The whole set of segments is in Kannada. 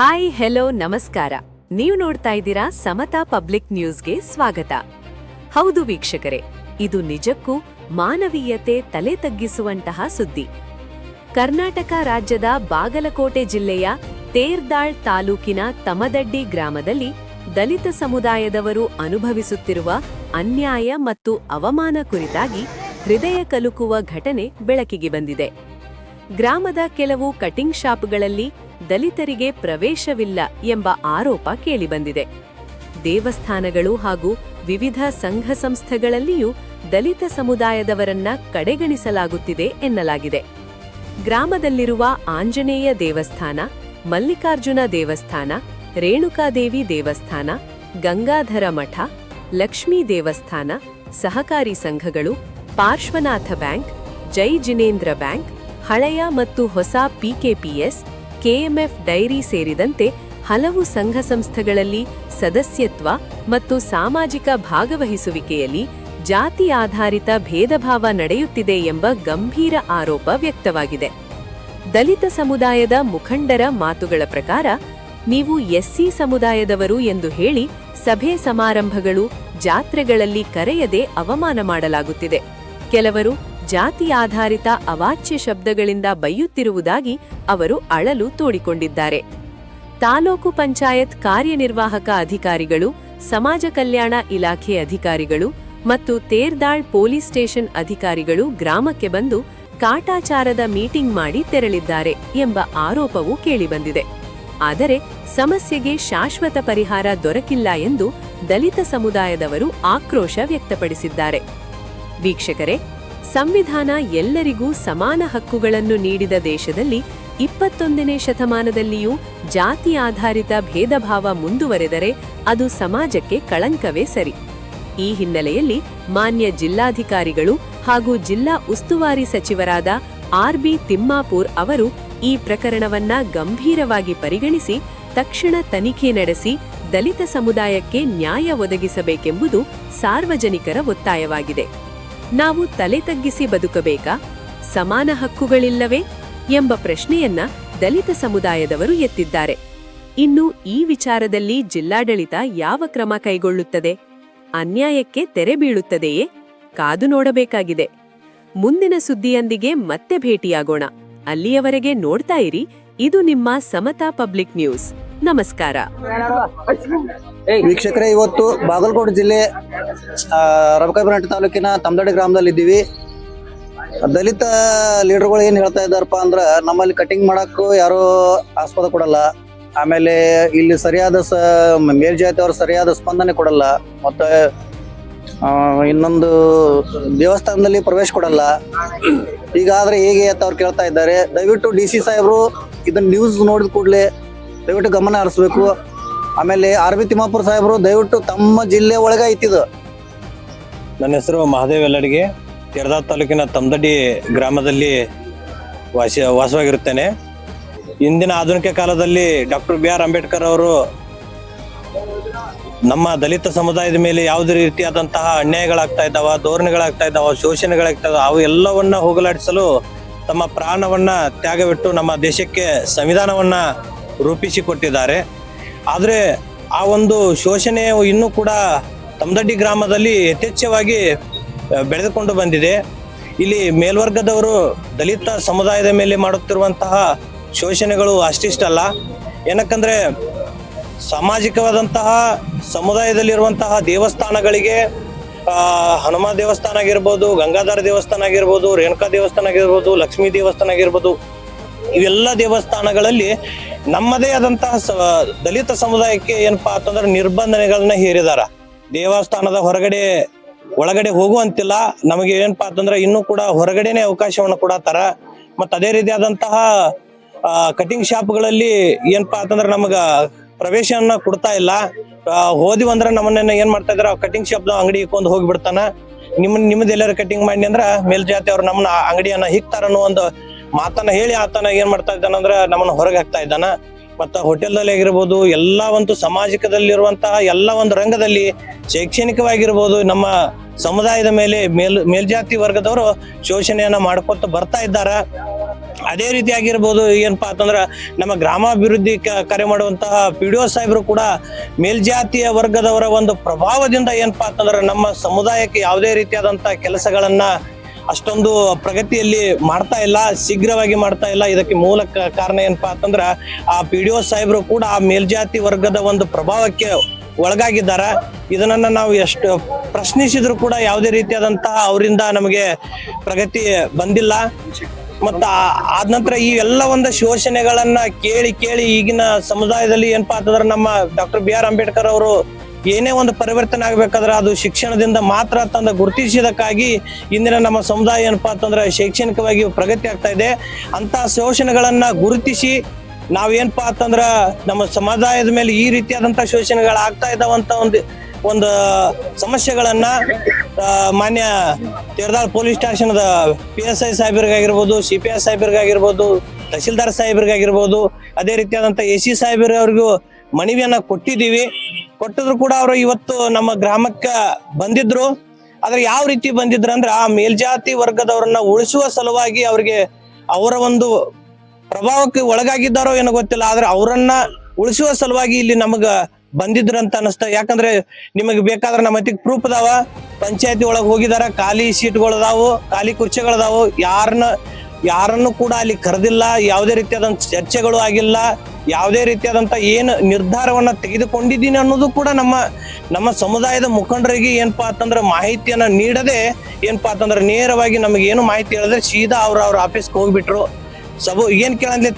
ಹಾಯ್, ಹೆಲೋ, ನಮಸ್ಕಾರ. ನೀವು ನೋಡ್ತಾ ಇದ್ದೀರಾ ಸಮತಾ ಪಬ್ಲಿಕ್ ನ್ಯೂಸ್ಗೆ ಸ್ವಾಗತ. ಹೌದು ವೀಕ್ಷಕರೇ, ಇದು ನಿಜಕ್ಕೂ ಮಾನವೀಯತೆ ತಲೆ ತಗ್ಗಿಸುವಂತಹ ಸುದ್ದಿ. ಕರ್ನಾಟಕ ರಾಜ್ಯದ ಬಾಗಲಕೋಟೆ ಜಿಲ್ಲೆಯ ತೇರ್ದಾಳ್ ತಾಲೂಕಿನ ತಮದಡ್ಡಿ ಗ್ರಾಮದಲ್ಲಿ ದಲಿತ ಸಮುದಾಯದವರು ಅನುಭವಿಸುತ್ತಿರುವ ಅನ್ಯಾಯ ಮತ್ತು ಅವಮಾನ ಕುರಿತಾಗಿ ಹೃದಯ ಕಲುಕುವ ಘಟನೆ ಬೆಳಕಿಗೆ ಬಂದಿದೆ. ಗ್ರಾಮದ ಕೆಲವು ಕಟಿಂಗ್ ಶಾಪ್ಗಳಲ್ಲಿ ದಲಿತರಿಗೆ ಪ್ರವೇಶವಿಲ್ಲ ಎಂಬ ಆರೋಪ ಕೇಳಿಬಂದಿದೆ. ದೇವಸ್ಥಾನಗಳು ಹಾಗೂ ವಿವಿಧ ಸಂಘ ಸಂಸ್ಥೆಗಳಲ್ಲಿಯೂ ದಲಿತ ಸಮುದಾಯದವರನ್ನ ಕಡೆಗಣಿಸಲಾಗುತ್ತಿದೆ ಎನ್ನಲಾಗಿದೆ. ಗ್ರಾಮದಲ್ಲಿರುವ ಆಂಜನೇಯ ದೇವಸ್ಥಾನ, ಮಲ್ಲಿಕಾರ್ಜುನ ದೇವಸ್ಥಾನ, ರೇಣುಕಾದೇವಿ ದೇವಸ್ಥಾನ, ಗಂಗಾಧರ ಮಠ, ಲಕ್ಷ್ಮೀ ದೇವಸ್ಥಾನ, ಸಹಕಾರಿ ಸಂಘಗಳು, ಪಾರ್ಶ್ವನಾಥ ಬ್ಯಾಂಕ್, ಜೈ ಜಿನೇಂದ್ರ ಬ್ಯಾಂಕ್, ಹಳೆಯ ಮತ್ತು ಹೊಸ ಪಿಕೆಪಿಎಸ್ ಕೆಎಂಎಫ್ ಡೈರಿ ಸೇರಿದಂತೆ ಹಲವು ಸಂಘ ಸಂಸ್ಥೆಗಳಲ್ಲಿ ಸದಸ್ಯತ್ವ ಮತ್ತು ಸಾಮಾಜಿಕ ಭಾಗವಹಿಸುವಿಕೆಯಲ್ಲಿ ಜಾತಿ ಆಧಾರಿತ ಭೇದಭಾವ ನಡೆಯುತ್ತಿದೆ ಎಂಬ ಗಂಭೀರ ಆರೋಪ ವ್ಯಕ್ತವಾಗಿದೆ. ದಲಿತ ಸಮುದಾಯದ ಮುಖಂಡರ ಮಾತುಗಳ ಪ್ರಕಾರ, ನೀವು ಎಸ್ಸಿ ಸಮುದಾಯದವರು ಎಂದು ಹೇಳಿ ಸಭೆ ಸಮಾರಂಭಗಳು, ಜಾತ್ರೆಗಳಲ್ಲಿ ಕರೆಯದೆ ಅವಮಾನ ಮಾಡಲಾಗುತ್ತಿದೆ. ಕೆಲವರು ಜಾತಿ ಆಧಾರಿತ ಅವಾಚ್ಯ ಶಬ್ದಗಳಿಂದ ಬೈಯುತ್ತಿರುವುದಾಗಿ ಅವರು ಅಳಲು ತೋಡಿಕೊಂಡಿದ್ದಾರೆ. ತಾಲೂಕು ಪಂಚಾಯತ್ ಕಾರ್ಯನಿರ್ವಾಹಕ ಅಧಿಕಾರಿಗಳು, ಸಮಾಜ ಕಲ್ಯಾಣ ಇಲಾಖೆ ಅಧಿಕಾರಿಗಳು ಮತ್ತು ತೇರ್ದಾಳ್ ಪೊಲೀಸ್ ಸ್ಟೇಷನ್ ಅಧಿಕಾರಿಗಳು ಗ್ರಾಮಕ್ಕೆ ಬಂದು ಕಾಟಾಚಾರದ ಮೀಟಿಂಗ್ ಮಾಡಿ ತೆರಳಿದ್ದಾರೆ ಎಂಬ ಆರೋಪವೂ ಕೇಳಿಬಂದಿದೆ. ಆದರೆ ಸಮಸ್ಯೆಗೆ ಶಾಶ್ವತ ಪರಿಹಾರ ದೊರಕಿಲ್ಲ ಎಂದು ದಲಿತ ಸಮುದಾಯದವರು ಆಕ್ರೋಶ ವ್ಯಕ್ತಪಡಿಸಿದ್ದಾರೆ. ವೀಕ್ಷಕರೇ ಸಂವಿಧಾನ ಎಲ್ಲರಿಗೂ ಸಮಾನ ಹಕ್ಕುಗಳನ್ನು ನೀಡಿದ ದೇಶದಲ್ಲಿ ಇಪ್ಪತ್ತೊಂದನೇ ಶತಮಾನದಲ್ಲಿಯೂ ಜಾತಿ ಆಧಾರಿತ ಭೇದಭಾವ ಮುಂದುವರೆದರೆ ಅದು ಸಮಾಜಕ್ಕೆ ಕಳಂಕವೇ ಸರಿ. ಈ ಹಿನ್ನೆಲೆಯಲ್ಲಿ ಮಾನ್ಯ ಜಿಲ್ಲಾಧಿಕಾರಿಗಳು ಹಾಗೂ ಜಿಲ್ಲಾ ಉಸ್ತುವಾರಿ ಸಚಿವರಾದ ಆರ್ಬಿ ತಿಮ್ಮಾಪೂರ್ ಅವರು ಈ ಪ್ರಕರಣವನ್ನ ಗಂಭೀರವಾಗಿ ಪರಿಗಣಿಸಿ ತಕ್ಷಣ ತನಿಖೆ ನಡೆಸಿ ದಲಿತ ಸಮುದಾಯಕ್ಕೆ ನ್ಯಾಯ ಒದಗಿಸಬೇಕೆಂಬುದು ಸಾರ್ವಜನಿಕರ ಒತ್ತಾಯವಾಗಿದೆ. ನಾವು ತಲೆ ತಗ್ಗಿಸಿ ಬದುಕಬೇಕಾ? ಸಮಾನ ಹಕ್ಕುಗಳಿಲ್ಲವೇ? ಎಂಬ ಪ್ರಶ್ನೆಯನ್ನ ದಲಿತ ಸಮುದಾಯದವರು ಎತ್ತಿದ್ದಾರೆ. ಇನ್ನು ಈ ವಿಚಾರದಲ್ಲಿ ಜಿಲ್ಲಾಡಳಿತ ಯಾವ ಕ್ರಮ ಕೈಗೊಳ್ಳುತ್ತದೆ? ಅನ್ಯಾಯಕ್ಕೆ ತೆರೆ ಬೀಳುತ್ತದೆಯೇ? ಕಾದು ನೋಡಬೇಕಾಗಿದೆ. ಮುಂದಿನ ಸುದ್ದಿಯೊಂದಿಗೆ ಮತ್ತೆ ಭೇಟಿಯಾಗೋಣ. ಅಲ್ಲಿಯವರೆಗೆ ನೋಡ್ತಾ ಇರಿ. ಇದು ನಿಮ್ಮ ಸಮತಾ ಪಬ್ಲಿಕ್ ನ್ಯೂಸ್. ನಮಸ್ಕಾರ. ವೀಕ್ಷಕರೇ, ಇವತ್ತು ಬಾಗಲಕೋಟೆ ಜಿಲ್ಲೆ ರಬಕೈಬನಟ್ಟಿ ತಾಲೂಕಿನ ತಮ್ದಡಿ ಗ್ರಾಮದಲ್ಲಿ ಇದ್ದೀವಿ ದಲಿತ ಲೀಡರ್ಗಳು ಏನು ಹೇಳ್ತಾ ಇದ್ದಾರಪ್ಪ ಅಂದ್ರೆ, ನಮ್ಮಲ್ಲಿ ಕಟಿಂಗ್ ಮಾಡೋಕ್ಕೂ ಯಾರು ಆಸ್ಪದ ಕೊಡಲ್ಲ. ಆಮೇಲೆ ಇಲ್ಲಿ ಸರಿಯಾದ ಸ, ಮೇಲ್ಜಾತಿಯವರು ಸರಿಯಾದ ಸ್ಪಂದನೆ ಕೊಡಲ್ಲ. ಮತ್ತೆ ಇನ್ನೊಂದು ದೇವಸ್ಥಾನದಲ್ಲಿ ಪ್ರವೇಶ ಕೊಡಲ್ಲ. ಈಗಾದ್ರೆ ಹೇಗೆ ಅಂತ ಅವ್ರು ಕೇಳ್ತಾ ಇದ್ದಾರೆ. ದಯವಿಟ್ಟು ಡಿ ಸಿ ಸಾಹೇಬರು ಇದನ್ನ ನ್ಯೂಸ್ ನೋಡಿದ ಕೂಡಲೇ ದಯವಿಟ್ಟು ಗಮನ ಹರಿಸ್ಬೇಕು. ಆಮೇಲೆ ಆರ್ ಬಿ ತಿಮ್ಮಾಪುರ ಸಾಹೇಬರು ದಯವಿಟ್ಟು ತಮ್ಮ ಜಿಲ್ಲೆ ಒಳಗೆ ಐತಿದು. ನನ್ನ ಹೆಸರು ಮಹಾದೇವ್ ಎಲ್ಲಡಿಗೆ. ತೆರದಾ ತಾಲೂಕಿನ ತಮ್ದಡಿ ಗ್ರಾಮದಲ್ಲಿ ವಾಸ, ವಾಸವಾಗಿರುತ್ತೇನೆ. ಇಂದಿನ ಆಧುನಿಕ ಕಾಲದಲ್ಲಿ ಡಾಕ್ಟರ್ ಬಿ ಆರ್ ಅಂಬೇಡ್ಕರ್ ಅವರು ನಮ್ಮ ದಲಿತ ಸಮುದಾಯದ ಮೇಲೆ ಯಾವುದೇ ರೀತಿಯಾದಂತಹ ಅನ್ಯಾಯಗಳಾಗ್ತಾ ಇದ್ದಾವ, ಧೋರಣೆಗಳಾಗ್ತಾ ಇದ್ದಾವ, ಶೋಷಣೆಗಳಾಗ್ತಾ ಇದ್ದಾವ, ಅವು ಎಲ್ಲವನ್ನ ಹೋಗಲಾಡಿಸಲು ತಮ್ಮ ಪ್ರಾಣವನ್ನ ತ್ಯಾಗವಿಟ್ಟು ನಮ್ಮ ದೇಶಕ್ಕೆ ಸಂವಿಧಾನವನ್ನ ರೂಪಿಸಿಕೊಟ್ಟಿದ್ದಾರೆ ಆದರೆ ಆ ಒಂದು ಶೋಷಣೆ ಇನ್ನೂ ಕೂಡ ತಮದಡ್ಡಿ ಗ್ರಾಮದಲ್ಲಿ ಯಥೇಚ್ಛವಾಗಿ ಬೆಳೆದುಕೊಂಡು ಬಂದಿದೆ. ಇಲ್ಲಿ ಮೇಲ್ವರ್ಗದವರು ದಲಿತ ಸಮುದಾಯದ ಮೇಲೆ ಮಾಡುತ್ತಿರುವಂತಹ ಶೋಷಣೆಗಳು ಅಷ್ಟಿಷ್ಟಲ್ಲ. ಏನಕ್ಕಂದ್ರೆ, ಸಾಮಾಜಿಕವಾದಂತಹ ಸಮುದಾಯದಲ್ಲಿರುವಂತಹ ದೇವಸ್ಥಾನಗಳಿಗೆ ಹನುಮ ದೇವಸ್ಥಾನ ಆಗಿರ್ಬೋದು, ಗಂಗಾಧರ ದೇವಸ್ಥಾನ ಆಗಿರ್ಬೋದು, ರೇಣುಕಾ ದೇವಸ್ಥಾನ ಆಗಿರ್ಬೋದು, ಲಕ್ಷ್ಮೀ ದೇವಸ್ಥಾನ ಆಗಿರ್ಬೋದು ಇವೆಲ್ಲ ದೇವಸ್ಥಾನಗಳಲ್ಲಿ ನಮ್ಮದೇ ಆದಂತಹ ದಲಿತ ಸಮುದಾಯಕ್ಕೆ ಏನಪ್ಪಾ ಅಂತಂದ್ರೆ ನಿರ್ಬಂಧನೆಗಳನ್ನ ಹೇರಿದಾರ. ದೇವಸ್ಥಾನದ ಹೊರಗಡೆ, ಒಳಗಡೆ ಹೋಗುವಂತಿಲ್ಲ. ನಮಗೆ ಏನಪ್ಪಾ ಅಂತಂದ್ರೆ ಇನ್ನೂ ಕೂಡ ಹೊರಗಡೆನೆ ಅವಕಾಶವನ್ನು ಕೊಡತ್ತಾರ. ಮತ್ತ ಅದೇ ರೀತಿಯಾದಂತಹ ಕಟಿಂಗ್ ಶಾಪ್ಗಳಲ್ಲಿ ಏನಪ್ಪಾ ಅಂತಂದ್ರೆ ನಮಗ ಪ್ರವೇಶವನ್ನ ಕೊಡ್ತಾ ಇಲ್ಲ. ಹೋದಿ ಅಂದ್ರೆ ನಮ್ಮನ್ನ ಏನ್ ಮಾಡ್ತಾ ಇದಾರೆ ಕಟಿಂಗ್ ಶಾಪ್ ಅಂಗಡಿ ಇಕ್ಕೊಂಡು ಹೋಗ್ಬಿಡ್ತಾನ. ನಿಮ್ಮ ನಿಮ್ಮದು ಎಲ್ಲಾರು ಕಟಿಂಗ್ ಮಾಡಿ ಅಂದ್ರ ಮೇಲ್ಜಾತಿ ಅವ್ರು ನಮ್ಮನ್ನ ಅಂಗಡಿಯನ್ನ ಹಿಕ್ತಾರ ಅನ್ನೋ ಒಂದು ಮಾತನ್ನ ಹೇಳಿ ಆತನ ಏನ್ ಮಾಡ್ತಾ ಇದ್ದಾನಂದ್ರ ನಮ್ಮನ್ನ ಹೊರಗೆ ಹಾಕ್ತಾ ಇದ್ದಾನ. ಮತ್ತ ಹೋಟೆಲ್ದಲ್ಲಿ ಆಗಿರ್ಬೋದು, ಎಲ್ಲಾ ಒಂದು ಸಾಮಾಜಿಕದಲ್ಲಿರುವಂತಹ ಎಲ್ಲ ಒಂದು ರಂಗದಲ್ಲಿ ಶೈಕ್ಷಣಿಕವಾಗಿರ್ಬೋದು, ನಮ್ಮ ಸಮುದಾಯದ ಮೇಲೆ ಮೇಲ್, ಮೇಲ್ಜಾತಿ ವರ್ಗದವರು ಶೋಷಣೆಯನ್ನ ಮಾಡ್ಕೊತ ಬರ್ತಾ ಇದ್ದಾರೆ. ಅದೇ ರೀತಿ ಆಗಿರ್ಬೋದು, ಏನಪ್ಪಾ ಅಂತಂದ್ರೆ ನಮ್ಮ ಗ್ರಾಮಾಭಿವೃದ್ಧಿ ಕರೆ ಮಾಡುವಂತಹ ಪಿ ಡಿ ಒ ಸಾಹೇಬರು ಕೂಡ ಮೇಲ್ಜಾತಿಯ ವರ್ಗದವರ ಒಂದು ಪ್ರಭಾವದಿಂದ ಏನಪ್ಪಾ ಅಂತಂದ್ರೆ ನಮ್ಮ ಸಮುದಾಯಕ್ಕೆ ಯಾವುದೇ ರೀತಿಯಾದಂತಹ ಕೆಲಸಗಳನ್ನ ಅಷ್ಟೊಂದು ಪ್ರಗತಿಯಲ್ಲಿ ಮಾಡ್ತಾ ಇಲ್ಲ, ಶೀಘ್ರವಾಗಿ ಮಾಡ್ತಾ ಇಲ್ಲ. ಇದಕ್ಕೆ ಮೂಲ ಕಾರಣ ಏನಪ್ಪಾ ಅಂತಂದ್ರ, ಆ ಪಿ ಡಿ ಒ ಸಾಹೇಬರು ಕೂಡ ಆ ಮೇಲ್ಜಾತಿ ವರ್ಗದ ಒಂದು ಪ್ರಭಾವಕ್ಕೆ ಒಳಗಾಗಿದ್ದಾರೆ. ಇದನ್ನ ನಾವು ಎಷ್ಟು ಪ್ರಶ್ನಿಸಿದ್ರು ಕೂಡ ಯಾವುದೇ ರೀತಿಯಾದಂತಹ ಅವರಿಂದ ನಮಗೆ ಪ್ರಗತಿ ಬಂದಿಲ್ಲ. ಮತ್ತ ಆದ ನಂತರ ಈ ಎಲ್ಲ ಒಂದು ಶೋಷಣೆಗಳನ್ನ ಕೇಳಿ ಕೇಳಿ ಈಗಿನ ಸಮುದಾಯದಲ್ಲಿ ಏನಪ್ಪಾ ಅಂತಂದ್ರೆ ನಮ್ಮ ಡಾಕ್ಟರ್ ಬಿ ಆರ್ ಅಂಬೇಡ್ಕರ್ ಅವರು ಏನೇ ಒಂದು ಪರಿವರ್ತನೆ ಆಗ್ಬೇಕಾದ್ರೆ ಅದು ಶಿಕ್ಷಣದಿಂದ ಮಾತ್ರ ತಂದ ಗುರುತಿಸಿದಕ್ಕಾಗಿ ಇಂದಿನ ನಮ್ಮ ಸಮುದಾಯ ಏನಪ್ಪಾ ಅಂತಂದ್ರೆ ಶೈಕ್ಷಣಿಕವಾಗಿ ಪ್ರಗತಿ ಆಗ್ತಾ ಇದೆ. ಅಂತ ಶೋಷಣೆಗಳನ್ನ ಗುರುತಿಸಿ ನಾವೇನಪ್ಪ ಅಂತಂದ್ರ ನಮ್ಮ ಸಮುದಾಯದ ಮೇಲೆ ಈ ರೀತಿಯಾದಂತ ಶೋಷಣೆಗಳು ಆಗ್ತಾ ಇದಾವಂತ ಒಂದು ಒಂದು ಸಮಸ್ಯೆಗಳನ್ನ ಮಾನ್ಯ ತೇರ್ದಾಳ್ ಪೊಲೀಸ್ ಸ್ಟೇಷನ್ದ ಪಿ ಎಸ್ ಐ ಸಾಹೇಬರಿಗಾಗಿರ್ಬೋದು ಸಿ ಪಿ ಎಸ್ ಸಾಹೇಬರಿಗಾಗಿರ್ಬೋದು, ತಹಸೀಲ್ದಾರ್ ಸಾಹೇಬರಿಗಾಗಿರ್ಬೋದು, ಅದೇ ರೀತಿಯಾದಂತ ಎ ಸಿ ಸಾಹೇಬರವ್ರಿಗೂ ಮನವಿಯನ್ನ ಕೊಟ್ಟಿದ್ದೀವಿ. ಕೊಟ್ಟಿದ್ರು ಕೂಡ ಅವರು ಇವತ್ತು ನಮ್ಮ ಗ್ರಾಮಕ್ಕೆ ಬಂದಿದ್ರು. ಆದ್ರೆ ಯಾವ ರೀತಿ ಬಂದಿದ್ರು ಅಂದ್ರೆ ಆ ಮೇಲ್ಜಾತಿ ವರ್ಗದವರನ್ನ ಉಳಿಸುವ ಸಲುವಾಗಿ ಅವ್ರಿಗೆ ಅವರ ಒಂದು ಪ್ರಭಾವಕ್ಕೆ ಒಳಗಾಗಿದ್ದಾರೋ ಏನೋ ಗೊತ್ತಿಲ್ಲ. ಆದ್ರೆ ಅವರನ್ನ ಉಳಿಸುವ ಸಲುವಾಗಿ ಇಲ್ಲಿ ನಮಗ ಅಂತ ಅನಿಸ್ತ ಯಾಕಂದ್ರೆ ನಿಮಗೆ ಬೇಕಾದ್ರೆ ನಮ್ಮ ಹತ್ತಿಗೆ ಪ್ರೂಫ್ ಅದಾವ. ಪಂಚಾಯತಿ ಒಳಗೆ ಹೋಗಿದಾರ. ಖಾಲಿ ಸೀಟ್ಗಳದಾವು ಖಾಲಿ ಕುರ್ಚಿಗಳದಾವು ಯಾರನ್ನ ಯಾರನ್ನು ಕೂಡ ಅಲ್ಲಿ ಕರೆದಿಲ್ಲ, ಯಾವುದೇ ರೀತಿಯಾದಂತ ಚರ್ಚೆಗಳು ಆಗಿಲ್ಲ, ಯಾವುದೇ ರೀತಿಯಾದಂತ ಏನು ನಿರ್ಧಾರವನ್ನ ತೆಗೆದುಕೊಂಡಿದ್ದೀನಿ ಅನ್ನೋದು ಕೂಡ ನಮ್ಮ ನಮ್ಮ ಸಮುದಾಯದ ಮುಖಂಡರಿಗೆ ಏನಪ್ಪಾ ಅಂತಂದ್ರೆ ಮಾಹಿತಿಯನ್ನ ನೀಡದೆ ಏನಪ್ಪಾ ಅಂತಂದ್ರೆ ನೇರವಾಗಿ ನಮಗೆ ಏನು ಮಾಹಿತಿ ಹೇಳಿದ್ರೆ ಸೀದಾ ಅವ್ರ ಅವ್ರ ಆಫೀಸ್ಗೆ ಹೋಗ್ಬಿಟ್ರು. ಸಬು, ಏನ್ ಕೇಳಂತ್ಲಿ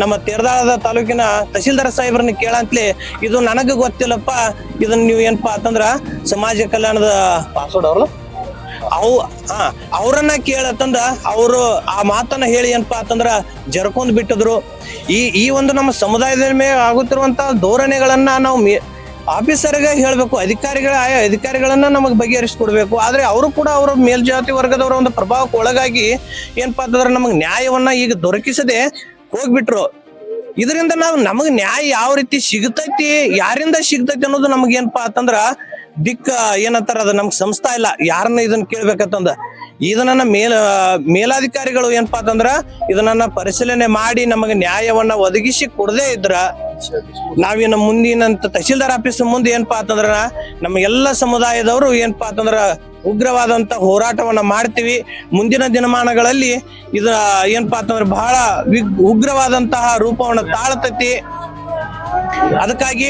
ನಮ್ಮ ತೇರದಾಳದ ತಾಲೂಕಿನ ತಹಸೀಲ್ದಾರ್ ಸಾಹೇಬ್ರನ್ನ ಕೇಳಂತ್ಲಿ, ಇದು ನನಗೆ ಗೊತ್ತಿಲ್ಲಪ್ಪ, ಇದನ್ನ ನೀವು ಏನಪ್ಪಾ ಅಂತಂದ್ರ ಸಮಾಜ ಕಲ್ಯಾಣದ ಪಾಸ್ವರ್ಡ್ ಅವ್ರಲ್ಲ? ಅವು ಹಾ ಅವ್ರನ್ನ ಕೇಳತ್ತಂದ ಅವರು ಆ ಮಾತನ್ನ ಹೇಳಿ ಏನಪ್ಪಾ ಅಂತಂದ್ರ ಜರ್ಕೊಂಡ್ ಬಿಟ್ಟಿದ್ರು. ಈ ಈ ಒಂದು ನಮ್ಮ ಸಮುದಾಯದ ಮೇಲೆ ಆಗುತ್ತಿರುವಂತ ಧೋರಣೆಗಳನ್ನ ನಾವು ಆಫೀಸರ್ಗೆ ಹೇಳ್ಬೇಕು, ಅಧಿಕಾರಿಗಳ ಆಯಾ ಅಧಿಕಾರಿಗಳನ್ನ ನಮಗೆ ಬಗೆಹರಿಸ್ಕೊಡ್ಬೇಕು. ಆದ್ರೆ ಅವರು ಕೂಡ ಅವರ ಮೇಲ್ಜಾತಿ ವರ್ಗದವರ ಒಂದು ಪ್ರಭಾವಕ್ಕೆ ಒಳಗಾಗಿ ಏನಪ್ಪಾ ಅಂತಂದ್ರೆ ನಮಗೆ ನ್ಯಾಯವನ್ನ ಈಗ ದೊರಕಿಸದೆ ಹೋಗ್ಬಿಟ್ರು. ಇದರಿಂದ ನಾವು ನಮಗೆ ನ್ಯಾಯ ಯಾವ ರೀತಿ ಸಿಗ್ತೈತಿ, ಯಾರಿಂದ ಸಿಗ್ತೈತಿ ಅನ್ನೋದು ನಮ್ಗೆ ಏನಪ್ಪಾ ಅಂತಂದ್ರ ದಿಕ್ಕ ಏನಂತಾರ ಅದು ನಮ್ಗೆ ಸಂಸ್ಥಾ ಇಲ್ಲ. ಯಾರನ್ನ ಇದನ್ನ ಕೇಳ್ಬೇಕಂತಂದ ಇದನ್ನ ಮೇಲ, ಮೇಲಾಧಿಕಾರಿಗಳು ಏನಪ್ಪಾ ಅಂತಂದ್ರ ಇದನ್ನ ಪರಿಶೀಲನೆ ಮಾಡಿ ನಮಗೆ ನ್ಯಾಯವನ್ನ ಒದಗಿಸಿ ಕೊಡದೇ ಇದ್ರ ನಾವಿನ ಮುಂದಿನ ತಹಸೀಲ್ದಾರ್ ಆಫೀಸ್ ಮುಂದೆ ಏನಪ್ಪಾ ಅಂತಂದ್ರ, ನಮ್ಮ ಎಲ್ಲ ಸಮುದಾಯದವರು ಏನಪ್ಪಾ ಅಂತಂದ್ರ ಉಗ್ರವಾದಂತ ಹೋರಾಟವನ್ನ ಮಾಡ್ತೀವಿ. ಮುಂದಿನ ದಿನಮಾನಗಳಲ್ಲಿ ಇದ ಏನಪ್ಪಾ ಅಂತಂದ್ರ ಬಹಳ ಉಗ್ರವಾದಂತಹ ರೂಪವನ್ನ ತಾಳತೈತಿ. ಅದಕ್ಕಾಗಿ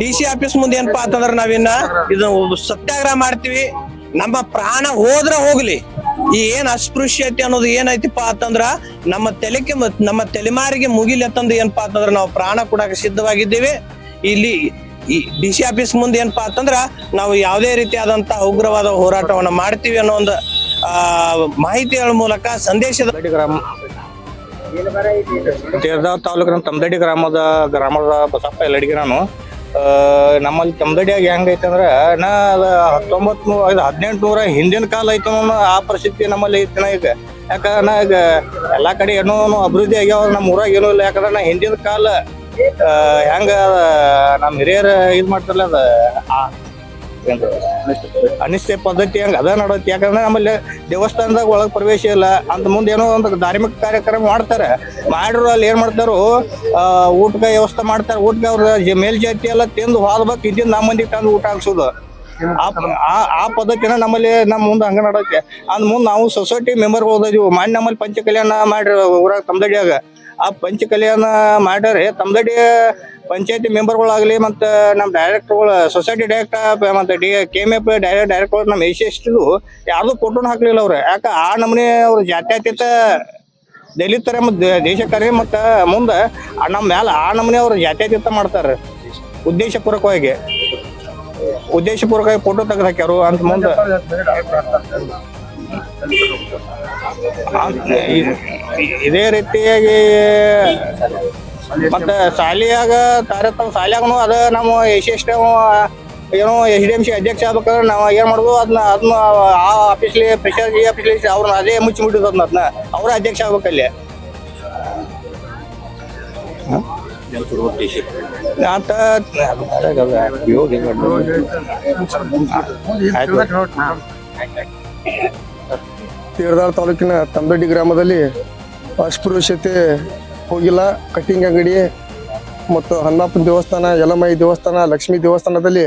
ಡಿ ಸಿ ಆಫೀಸ್ ಮುಂದೆ. ಏನಪ್ಪಾ ಅಂತಂದ್ರೆ ನಾವಿನ್ನ ಇದು ಸತ್ಯಾಗ್ರಹ ಮಾಡ್ತೀವಿ. ನಮ್ಮ ಪ್ರಾಣ ಹೋದ್ರ ಹೋಗ್ಲಿ. ಈ ಏನ್ ಅಸ್ಪೃಶ್ಯತೆ ಅನ್ನೋದು ಏನೈತಿಪ್ಪ ಅಂತಂದ್ರ ನಮ್ಮ ತಲೆಗೆ ನಮ್ಮ ತಲೆಮಾರಿಗೆ ಮುಗಿಲಿ ಅಂತಂದು ಏನಪ್ಪಾ ಅಂತಂದ್ರ ನಾವು ಪ್ರಾಣ ಕೊಡಕ್ಕೆ ಸಿದ್ಧವಾಗಿದ್ದೀವಿ. ಇಲ್ಲಿ ಈ ಡಿ ಸಿ ಆಫೀಸ್ ಮುಂದೆ ಏನಪ್ಪಾ ಅಂತಂದ್ರ ನಾವು ಯಾವುದೇ ರೀತಿಯಾದಂತಹ ಉಗ್ರವಾದ ಹೋರಾಟವನ್ನ ಮಾಡ್ತೀವಿ ಅನ್ನೋ ಒಂದು ಆ ಮಾಹಿತಿಗಳ ಮೂಲಕ ಸಂದೇಶದ ತೇರ್ದಾವ್ ತಾಲೂಕಿನ ತಮ್ದಡಿ ಗ್ರಾಮದ ಗ್ರಾಮದ ಬಸಪ್ಪ ಎಲ್ಲಡಿಗೆ ನಾನು. ನಮ್ಮಲ್ಲಿ ತಮ್ದಡಿಯಾಗಿ ಹೆಂಗೈತೆ ಅಂದ್ರೆ, ನಾ ಅದ ಹತ್ತೊಂಬತ್ ನೂರ ಇದು ಹದಿನೆಂಟು ನೂರ ಹಿಂದಿನ ಕಾಲ ಐತೆ ಆ ಪರಿಸ್ಥಿತಿ ನಮ್ಮಲ್ಲಿ ಐತೆ ಈಗ. ಯಾಕಂದ್ರೆ ನಾ ಈಗ ಎಲ್ಲಾ ಕಡೆ ಏನೋ ಅಭಿವೃದ್ಧಿ ಆಗ್ಯಾವ ನಮ್ಮ ಊರಾಗ ಏನೂ ಇಲ್ಲ. ಯಾಕಂದ್ರೆ ನಾ ಹಿಂದಿನ ಕಾಲ ಹೆಂಗ ನಮ್ಮ ಹಿರಿಯರು ಇದು ಮಾಡ್ತಾರಲ್ಲ ಅದ ಅನಿಶ್ಚಯ ಪದ್ಧತಿ ಹಂಗ ಅದ ನಡೋತಿ ಯಾಕಂದ್ರೆ ನಮ್ಮಲ್ಲಿ ದೇವಸ್ಥಾನದಾಗ ಒಳಗೆ ಪ್ರವೇಶ ಇಲ್ಲ. ಅಂತ ಮುಂದೆ ಏನೋ ಒಂದು ಧಾರ್ಮಿಕ ಕಾರ್ಯಕ್ರಮ ಮಾಡ್ತಾರೆ. ಮಾಡಿರೋ ಅಲ್ಲಿ ಏನ್ ಮಾಡ್ತಾರೋ ಊಟಕ ವ್ಯವಸ್ಥೆ ಮಾಡ್ತಾರೆ. ಊಟಕ್ಕೆ ಅವ್ರ ಮೇಲ್ಜಾತಿ ಎಲ್ಲ ತಿಂದು ಹೋದ್ಬೇಕು ಇದ್ದಿಂದ ನಮ್ಮ ಮಂದಿಗೆ ತಂದು ಊಟ ಹಾಕ್ಸೋದು. ಆ ಪದ್ಧತಿನ ನಮ್ಮಲ್ಲಿ ನಮ್ಮ ಮುಂದೆ ಹಂಗ ನಡೋಕೆ. ಅಂದ್ ಮುಂದೆ ನಾವು ಸೊಸೈಟಿ ಮೆಂಬರ್ ಹೋದಿವಿ ಮಾನ್ಯ ನಮ್ಮಲ್ಲಿ ಪಂಚ ಕಲ್ಯಾಣ ಮಾಡ್ರಿ ಊರಾಗ ತಮ್ದಡಿಯಾಗ. ಆ ಪಂಚ ಕಲ್ಯಾಣ ಮಾಡ್ಯಾರ. ತಮ್ಮದಡಿ ಪಂಚಾಯತಿ ಮೆಂಬರ್ಗಳಾಗಲಿ ಮತ್ತು ನಮ್ಮ ಡೈರೆಕ್ಟರ್ಗಳು, ಸೊಸೈಟಿ ಡೈರೆಕ್ಟರ್ ಮತ್ತು D K M F direct director ನಮ್ಮ ಎಸ್ ಯಾರು ಯಾರ್ದು ಹಾಕ್ಲಿಲ್ಲ ಅವ್ರು. ಯಾಕೆ ಆ ನಮೂನೆ ಅವ್ರ ಜಾತ್ಯತೀತ ದಲಿತರ ಮತ್ತು ದೇಶ ಕಾರ್ಯ ಮತ್ತು ಮುಂದೆ ನಮ್ಮ ಮ್ಯಾಲ ಆ ನಮೂನೆ ಅವ್ರು ಜಾತ್ಯತೀತ ಮಾಡ್ತಾರೆ. ಉದ್ದೇಶಪೂರ್ವಕವಾಗಿ. ಉದ್ದೇಶಪೂರ್ವಕವಾಗಿ ಫೋಟೋ ತೆಗೆದು ಹಾಕ್ಯಾರು ಅಂತ ಮುಂದೆ. ಇದೇ ರೀತಿಯಾಗಿ ಮತ್ತೆ ಶಾಲಿಯಾಗ ತಾರತಮ್ಯ, ಶಾಲ್ಯಾಗನು ಅದ ನಮ್ಮ ಎಸ್ ಎಸ್ ಏನೋ ಡಿ ಎಂ ಸಿ ಅಧ್ಯಕ್ಷ ಆಗ್ಬೇಕಾದ್ರೆ ನಾವು ಏನ್ ಮಾಡ್ಬೋದು ಅದನ್ನ ಅದನ್ನ ಆ ಆಫೀಸ್ಲಿ ಪ್ರೆಷರ್ ಈ ಆಫೀಸ್ಲಿ ಅವ್ರನ್ನ ಅದೇ ಮುಚ್ಚಿ ಅದನ್ನ ಅದನ್ನ ಅವ್ರ ಅಧ್ಯಕ್ಷ ಆಗ್ಬೇಕಲ್ಲಿ. ಅಂತ ತಾಲೂಕಿನ ತಂಬೆಡ್ಡಿ ಗ್ರಾಮದಲ್ಲಿ ಅಸ್ಪೃಶ್ಯತೆ ಹೋಗಿಲ್ಲ. ಕಟ್ಟಿಂಗ್ ಅಂಗಡಿ ಮತ್ತು ಹನ್ನಪ್ಪನ ದೇವಸ್ಥಾನ ಯಲಮಾಯಿ ದೇವಸ್ಥಾನ, ಲಕ್ಷ್ಮೀ ದೇವಸ್ಥಾನದಲ್ಲಿ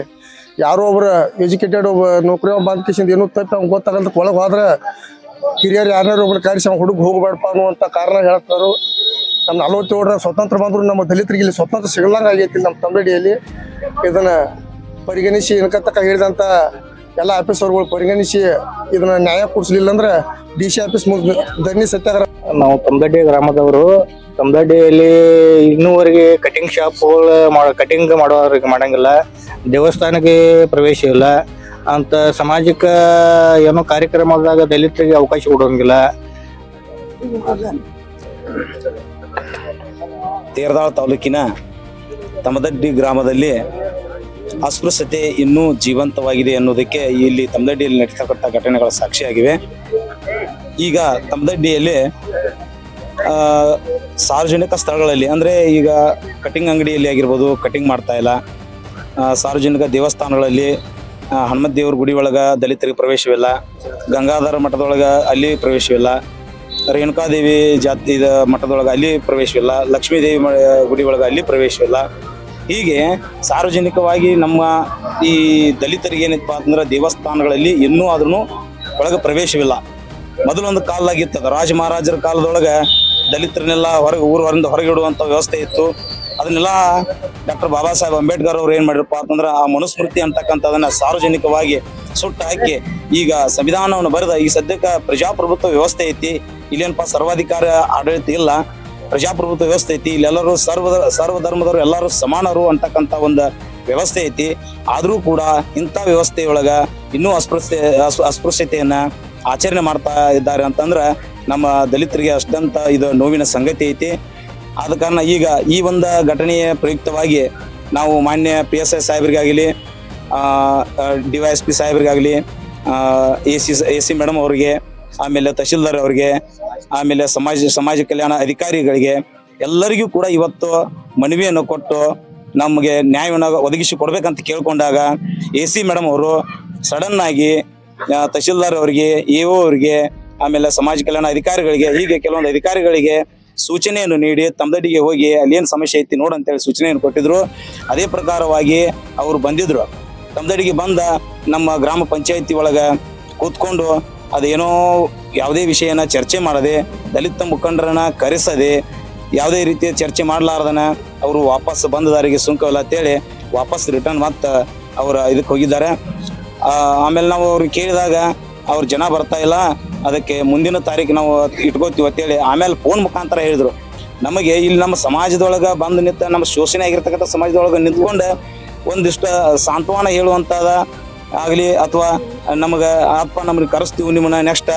ಯಾರೋ ಒಬ್ರು ಎಜುಕೇಟೆಡ್ ಒಬ್ಬ ನೌಕರಿ ಬಂದ ಕಿಸಿಂದ ಏನೂ ತಪ್ಪಿ, ಅವ್ನು ಗೊತ್ತಾಗಲ್ಲ ಒಳಗೆ ಹೋದ್ರೆ ಹಿರಿಯರು ಯಾರ್ಯಾರು ಒಬ್ರು ಕಾಡಿಸಿ ಅವ್ನು ಹುಡುಗ ಹೋಗ್ಬೇಡಪ್ಪ ಅನ್ನುವಂಥ ಕಾರಣ ಹೇಳ್ತಾರೆ. ನಮ್ಮ ನಲವತ್ತೇಳರ ಸ್ವತಂತ್ರ ಬಂದರು, ನಮ್ಮ ದಲಿತರಿಗೆ ಇಲ್ಲಿ ಸ್ವತಂತ್ರ ಸಿಗಲಂಗೆ ಆಗೈತಿ ನಮ್ಮ ತಂಬಡಿಯಲ್ಲಿ. ಇದನ್ನ ಪರಿಗಣಿಸಿ ಇನ್ಕತ್ತಕ ಹೇಳಿದಂಥ ಎಲ್ಲ ಆಫೀಸರ್ಗಳು ಪರಿಗಣಿಸಿ ಇದನ್ನ ನ್ಯಾಯ ಕೊಡಿಸ್ಲಿಲ್ಲ ಅಂದ್ರೆ ಡಿ ಸಿ ಆಫೀಸ್ ಮುಂದೆ ಧರಣಿ ಸತ್ಯಾಗ್ರಹ ನಾವು ತಮ್ಮದಡ್ಡಿ ಗ್ರಾಮದವರು ತಮ್ಮದಡ್ಡಿಯಲ್ಲಿ ಇನ್ನೂವರೆಗೆ ಕಟಿಂಗ್ ಶಾಪ್ಗಳು ಮಾಡ ಕಟಿಂಗ್ ಮಾಡೋರಿಗೆ ಮಾಡಂಗಿಲ್ಲ. ದೇವಸ್ಥಾನಕ್ಕೆ ಪ್ರವೇಶ ಇಲ್ಲ. ಅಂತ ಸಾಮಾಜಿಕ ಏನೋ ಕಾರ್ಯಕ್ರಮದಾಗ ದಲಿತರಿಗೆ ಅವಕಾಶ ಕೊಡೋಂಗಿಲ್ಲ. ತೇರದಾಳ ತಾಲೂಕಿನ ತಮದಡ್ಡಿ ಗ್ರಾಮದಲ್ಲಿ ಅಸ್ಪೃಶ್ಯತೆ ಇನ್ನೂ ಜೀವಂತವಾಗಿದೆ ಅನ್ನೋದಕ್ಕೆ ಇಲ್ಲಿ ತಮದಡ್ಡಿಯಲ್ಲಿ ನಡೀತಕ್ಕಂಥ ಘಟನೆಗಳ ಸಾಕ್ಷಿಯಾಗಿವೆ. ಈಗ ತಮದಡ್ಡಿಯಲ್ಲಿ ಸಾರ್ವಜನಿಕ ಸ್ಥಳಗಳಲ್ಲಿ, ಅಂದರೆ ಈಗ ಕಟಿಂಗ್ ಅಂಗಡಿಯಲ್ಲಿ ಆಗಿರ್ಬೋದು, ಕಟಿಂಗ್ ಮಾಡ್ತಾ ಇಲ್ಲ. ಸಾರ್ವಜನಿಕ ದೇವಸ್ಥಾನಗಳಲ್ಲಿ ಹನುಮತ್ ದೇವ್ರ ಗುಡಿ ಒಳಗೆ ದಲಿತರಿಗೆ ಪ್ರವೇಶವಿಲ್ಲ. ಗಂಗಾಧರ ಮಠದೊಳಗೆ ಅಲ್ಲಿ ಪ್ರವೇಶವಿಲ್ಲ. ರೇಣುಕಾದೇವಿ ಜಾತಿ ಮಠದೊಳಗೆ ಅಲ್ಲಿ ಪ್ರವೇಶವಿಲ್ಲ. ಲಕ್ಷ್ಮೀದೇವಿ ಗುಡಿ ಒಳಗೆ ಅಲ್ಲಿ ಪ್ರವೇಶವಿಲ್ಲ. ಹೀಗೆ ಸಾರ್ವಜನಿಕವಾಗಿ ನಮ್ಮ ಈ ದಲಿತರಿಗೆ ಏನಪ್ಪ ಅಂತಂದ್ರೆ ದೇವಸ್ಥಾನಗಳಲ್ಲಿ ಇನ್ನೂ ಆದ್ರೂ ಒಳಗೆ ಪ್ರವೇಶವಿಲ್ಲ. ಮೊದಲೊಂದು ಕಾಲದಾಗಿತ್ತದ ರಾಜ ಮಹಾರಾಜರ ಕಾಲದೊಳಗೆ ದಲಿತರನ್ನೆಲ್ಲ ಹೊರಗೆ ಊರು ಹೊರಿಂದ ಹೊರಗೆ ಇಡುವಂಥ ವ್ಯವಸ್ಥೆ ಇತ್ತು. ಅದನ್ನೆಲ್ಲ ಡಾಕ್ಟರ್ ಬಾಬಾ ಸಾಹೇಬ್ ಅಂಬೇಡ್ಕರ್ ಅವ್ರು ಏನು ಮಾಡಿರಪ್ಪ ಅಂತಂದ್ರೆ ಆ ಮನುಸ್ಮೃತಿ ಅಂತಕ್ಕಂಥದನ್ನ ಸಾರ್ವಜನಿಕವಾಗಿ ಸುಟ್ಟು ಹಾಕಿ ಈಗ ಸಂವಿಧಾನವನ್ನು ಬರೆದ ಈ ಸದ್ಯಕ್ಕೆ ಪ್ರಜಾಪ್ರಭುತ್ವ ವ್ಯವಸ್ಥೆ ಐತಿ. ಇಲ್ಲೇನಪ್ಪ ಸರ್ವಾಧಿಕಾರ ಆಡಳಿತ ಇಲ್ಲ, ಪ್ರಜಾಪ್ರಭುತ್ವ ವ್ಯವಸ್ಥೆ ಐತಿ. ಇಲ್ಲೆಲ್ಲರೂ ಸರ್ವ ಸರ್ವ ಧರ್ಮದವರು ಎಲ್ಲರೂ ಸಮಾನರು ಅಂತಕ್ಕಂಥ ಒಂದು ವ್ಯವಸ್ಥೆ ಐತಿ. ಆದರೂ ಕೂಡ ಇಂಥ ವ್ಯವಸ್ಥೆಯೊಳಗ ಇನ್ನೂ ಅಸ್ಪೃಶ್ಯ ಅಸ್ಪೃಶ್ಯತೆಯನ್ನ ಆಚರಣೆ ಮಾಡ್ತಾ ಇದ್ದಾರೆ ಅಂತಂದ್ರೆ ನಮ್ಮ ದಲಿತರಿಗೆ ಅಷ್ಟಂತ ಇದು ನೋವಿನ ಸಂಗತಿ ಐತಿ. ಆದ ಕಾರಣ ಈಗ ಈ ಒಂದು ಘಟನೆಯ ಪ್ರಯುಕ್ತವಾಗಿ ನಾವು ಮಾನ್ಯ ಪಿ ಎಸ್ ಐ ಸಾಹೇಬರಿಗಾಗಲಿ D Y S P ಸಾಹೇಬರಿಗಾಗಲಿ A C A C madam ಅವರಿಗೆ, ಆಮೇಲೆ ತಹಶೀಲ್ದಾರ್ ಅವರಿಗೆ, ಆಮೇಲೆ ಸಮಾಜ ಸಮಾಜ ಕಲ್ಯಾಣ ಅಧಿಕಾರಿಗಳಿಗೆ ಎಲ್ಲರಿಗೂ ಕೂಡ ಇವತ್ತು ಮನವಿಯನ್ನು ಕೊಟ್ಟು ನಮಗೆ ನ್ಯಾಯವನ್ನು ಒದಗಿಸಿ ಕೊಡಬೇಕಂತ ಕೇಳ್ಕೊಂಡಾಗ ಎ ಸಿ ಮೇಡಮ್ ಅವರು ಸಡನ್ನಾಗಿ ತಹಶೀಲ್ದಾರ್ ಅವರಿಗೆ ಎ ಒ ಅವರಿಗೆ ಆಮೇಲೆ ಸಮಾಜ ಕಲ್ಯಾಣ ಅಧಿಕಾರಿಗಳಿಗೆ, ಹೀಗೆ ಕೆಲವೊಂದು ಅಧಿಕಾರಿಗಳಿಗೆ ಸೂಚನೆಯನ್ನು ನೀಡಿ ತಮ್ದಡಿಗೆ ಹೋಗಿ ಅಲ್ಲಿ ಏನು ಸಮಸ್ಯೆ ಐತಿ ನೋಡು ಅಂತೇಳಿ ಸೂಚನೆಯನ್ನು ಕೊಟ್ಟಿದ್ರು. ಅದೇ ಪ್ರಕಾರವಾಗಿ ಅವರು ಬಂದಿದ್ರು. ತಮ್ದಡಿಗೆ ಬಂದ ನಮ್ಮ ಗ್ರಾಮ ಪಂಚಾಯತಿ ಒಳಗೆ ಕೂತ್ಕೊಂಡು ಅದೇನೋ ಯಾವುದೇ ವಿಷಯನ ಚರ್ಚೆ ಮಾಡದೆ, ದಲಿತ ಮುಖಂಡರನ್ನ ಕರೆಸದೆ ಯಾವುದೇ ರೀತಿಯ ಚರ್ಚೆ ಮಾಡಲಾರ್ದನ ಅವರು ವಾಪಸ್ ಬಂದ ದಾರಿಗೆ ಸುಂಕವಿಲ್ಲ ಅಂತೇಳಿ ವಾಪಸ್ ರಿಟರ್ನ್ ಮತ್ತೆ ಅವರ ಇದಕ್ಕೆ ಹೋಗಿದ್ದಾರೆ. ಆಮೇಲೆ ನಾವು ಅವ್ರಿಗೆ ಕೇಳಿದಾಗ ಅವ್ರ ಜನ ಬರ್ತಾ ಇಲ್ಲ. ಅದಕ್ಕೆ ಮುಂದಿನ ತಾರೀಕು ನಾವು ಇಟ್ಕೋತೀವಿ ಅಂತೇಳಿ. ಆಮೇಲೆ ಫೋನ್ ಮುಖಾಂತರ ಹೇಳಿದ್ರು. ನಮಗೆ ಇಲ್ಲಿ ನಮ್ಮ ಸಮಾಜದೊಳಗೆ ಬಂದು ನಿಂತ ನಮ್ಮ ಶೋಷಣೆ ಆಗಿರ್ತಕ್ಕಂಥ ಸಮಾಜದೊಳಗೆ ನಿಂತ್ಕೊಂಡು ಒಂದಿಷ್ಟು ಸಾಂತ್ವನ ಹೇಳುವಂಥದ ಆಗಲಿ ಅಥವಾ ನಮಗೆ ಅಪ್ಪ ನಮಗೆ ಕರೆಸ್ತೀವಿ ನಿಮ್ಮನ್ನ ನೆಕ್ಸ್ಟ್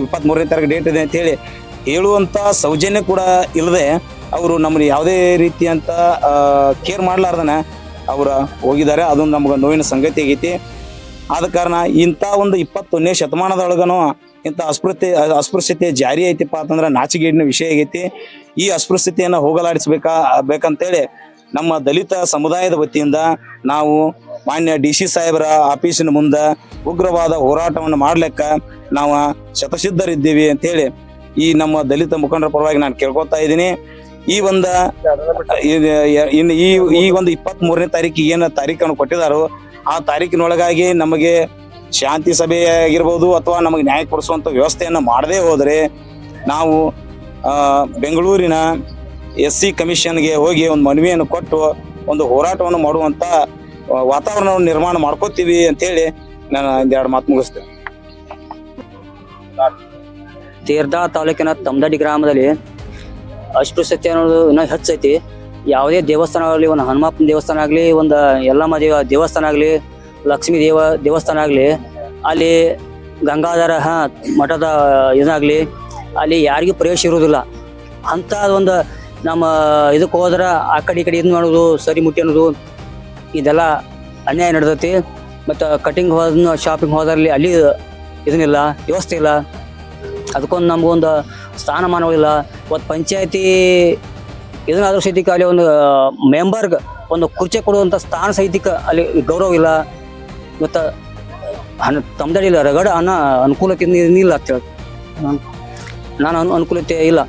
ಇಪ್ಪತ್ತ್ಮೂರನೇ ತಾರೀಕು ಡೇಟ್ ಇದೆ ಅಂತೇಳಿ ಹೇಳುವಂಥ ಸೌಜನ್ಯ ಕೂಡ ಇಲ್ಲದೆ ಅವರು ನಮ್ಮನ್ನು ಯಾವುದೇ ರೀತಿಯಂಥ ಕೇರ್ ಮಾಡಲಾರ್ದನ ಅವರು ಹೋಗಿದ್ದಾರೆ. ಅದೊಂದು ನಮ್ಗೆ ನೋವಿನ ಸಂಗತಿ ಆಗೈತಿ. ಆದ ಕಾರಣ ಇಂಥ ಒಂದು ಇಪ್ಪತ್ತೊಂದನೇ ಶತಮಾನದೊಳಗನು ಇಂಥ ಅಸ್ಪೃತೆ ಅಸ್ಪೃಶ್ಯತೆ ಜಾರಿ ಐತಿಪ್ಪ ಅಂತಂದ್ರೆ ನಾಚಿಗೇಡಿನ ವಿಷಯ ಆಗೈತಿ. ಈ ಅಸ್ಪೃಶ್ಯತೆಯನ್ನು ಹೋಗಲಾಡಿಸ್ಬೇಕಾ, ಬೇಕಂತೇಳಿ ನಮ್ಮ ದಲಿತ ಸಮುದಾಯದ ವತಿಯಿಂದ ನಾವು ಮಾನ್ಯ ಡಿ ಸಿ ಸಾಹೇಬರ ಆಫೀಸಿನ ಮುಂದೆ ಉಗ್ರವಾದ ಹೋರಾಟವನ್ನು ಮಾಡ್ಲಿಕ್ಕ ನಾವು ಶತಸಿದ್ಧರಿದ್ದೀವಿ ಅಂತೇಳಿ ಈ ನಮ್ಮ ದಲಿತ ಮುಖಂಡರ ಪರವಾಗಿ ನಾನು ಕೇಳ್ಕೊತಾ ಇದ್ದೀನಿ. ಈ ಒಂದು ಇನ್ನು ಈ ಈ ಒಂದು ಇಪ್ಪತ್ತ್ ಮೂರನೇ ತಾರೀಕಿಗೆ ಏನು ತಾರೀಕನ್ನು ಕೊಟ್ಟಿದ್ದಾರೋ ಆ ತಾರೀಕಿನೊಳಗಾಗಿ ನಮಗೆ ಶಾಂತಿ ಸಭೆ ಆಗಿರ್ಬೋದು ಅಥವಾ ನಮಗೆ ನ್ಯಾಯ ಕೊಡಿಸುವಂಥ ವ್ಯವಸ್ಥೆಯನ್ನು ಮಾಡದೇ ಹೋದರೆ ನಾವು ಬೆಂಗಳೂರಿನ ಎಸ್ ಸಿ ಕಮಿಷನ್ಗೆ ಹೋಗಿ ಒಂದು ಮನವಿಯನ್ನು ಕೊಟ್ಟು ಒಂದು ಹೋರಾಟವನ್ನು ಮಾಡುವಂಥ ವಾತಾವರಣವನ್ನು ನಿರ್ಮಾಣ ಮಾಡ್ಕೋತೀವಿ ಅಂತೇಳಿ ನಾನು ಒಂದೆರಡು ಮಾತು ಮುಗಿಸ್ತೇನೆ. ತೀರ್ಧಾ ತಾಲೂಕಿನ ತಮ್ದಡಿ ಗ್ರಾಮದಲ್ಲಿ ಅಸ್ಪೃಶ್ಯತೆ ಅನ್ನೋದು ಇನ್ನೂ ಹೆಚ್ಚೈತಿ. ಯಾವುದೇ ದೇವಸ್ಥಾನ ಆಗಲಿ, ಒಂದು ಹನುಮಪ್ಪನ ದೇವಸ್ಥಾನ ಆಗಲಿ, ಒಂದು ಎಲ್ಲಮ್ಮ ದೇವ ದೇವಸ್ಥಾನ ಆಗಲಿ ಲಕ್ಷ್ಮೀ ದೇವ, ದೇವಸ್ಥಾನ ಆಗಲಿ, ಅಲ್ಲಿ ಗಂಗಾಧರ ಮಠದ ಇದಾಗಲಿ, ಅಲ್ಲಿ ಯಾರಿಗೂ ಪ್ರವೇಶ ಇರುವುದಿಲ್ಲ. ಅಂಥ ಒಂದು ನಮ್ಮ ಇದಕ್ಕೆ ಹೋದ್ರೆ ಆ ಕಡೆ ಈ ಕಡೆ ಇದು ಮಾಡೋದು ಸರಿ ಮುಟ್ಟಿ ಅನ್ನೋದು, ಇದೆಲ್ಲ ಅನ್ಯಾಯ ನಡೆದೈತಿ. ಮತ್ತು ಕಟಿಂಗ್ ಹೋದ ಶಾಪಿಂಗ್ ಹೋದಲ್ಲಿ ಅಲ್ಲಿ ಇದನ್ನಿಲ್ಲ, ವ್ಯವಸ್ಥೆ ಇಲ್ಲ. ಅದಕ್ಕೊಂದು ನಮಗೊಂದು ಸ್ಥಾನಮಾನವಿಲ್ಲ ಒಂದು ಪಂಚಾಯತಿ ಇದನ್ನಾದರೂ ಸಹಿತಕ್ಕೆ ಅಲ್ಲಿ ಒಂದು ಮೆಂಬರ್ಗೆ ಒಂದು ಕುರ್ಚಿ ಕೊಡುವಂಥ ಸ್ಥಾನ ಸಹಿತಕ್ಕೆ ಅಲ್ಲಿ ಗೌರವ ಇಲ್ಲ. ಮತ್ತು ಹಣ ತಮ್ಮದಡಿಲ್ಲ ರಗಡ ಅನ್ನ ಅನುಕೂಲತೆ ಇಲ್ಲ ಅಂತ ಹೇಳಿ. ನಾನು ನಾನು ಅನು ಅನುಕೂಲತೆ ಇಲ್ಲ.